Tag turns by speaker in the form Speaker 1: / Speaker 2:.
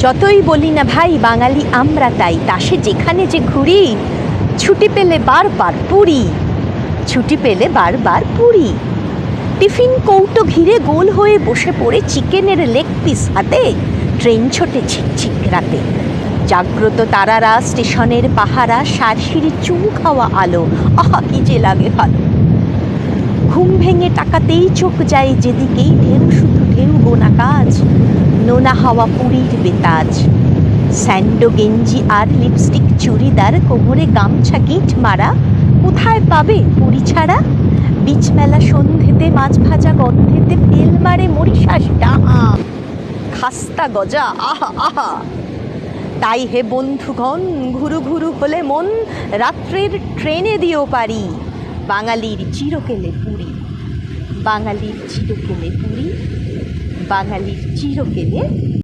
Speaker 1: যতই বলি না ভাই, বাঙালি আমরা তাই। তাসে যেখানে যে ঘুরি, ছুটি পেলে বারবার পুরী। ছুটি পেলে বারবার পুরী। টিফিন কৌটো ঘিরে গোল হয়ে বসে পড়ে চিকেনের লেগ পিস হাতে, ট্রেন ছোটে ছিকছিক রাতে। জাগ্রত তারারা স্টেশনের পাহারা, সারসিঁড়ি চুমু খাওয়া আলো। আহা, কি যে লাগে ভালো। ঘুম ভেঙে টাকাতেই চোখ যায় যেদিকেই, ঢেউ শুধু ঢেউ নোনা হাওয়া পুরীর বেতাজ। স্যান্ডো গেঞ্জি আর লিপস্টিক চুড়িদার, কোমরে গামছা, গিট মারা, কোথায় পাবে পুরী ছাড়া? বিচ মেলা সন্ধেতে, মাছ ভাজা গন্ধেতে, তেল মারে মরিশাস ডাহা। খাস্তা গজা, আহা আহা। তাই হে বন্ধুগণ, ঘুরু ঘুরু হলে মন, রাত্রের ট্রেনে দিও পারি। বাঙালির চিরকেলে পুরী। বাঙালির চিরকেলে পুরী। বাঙালির চিরকেলে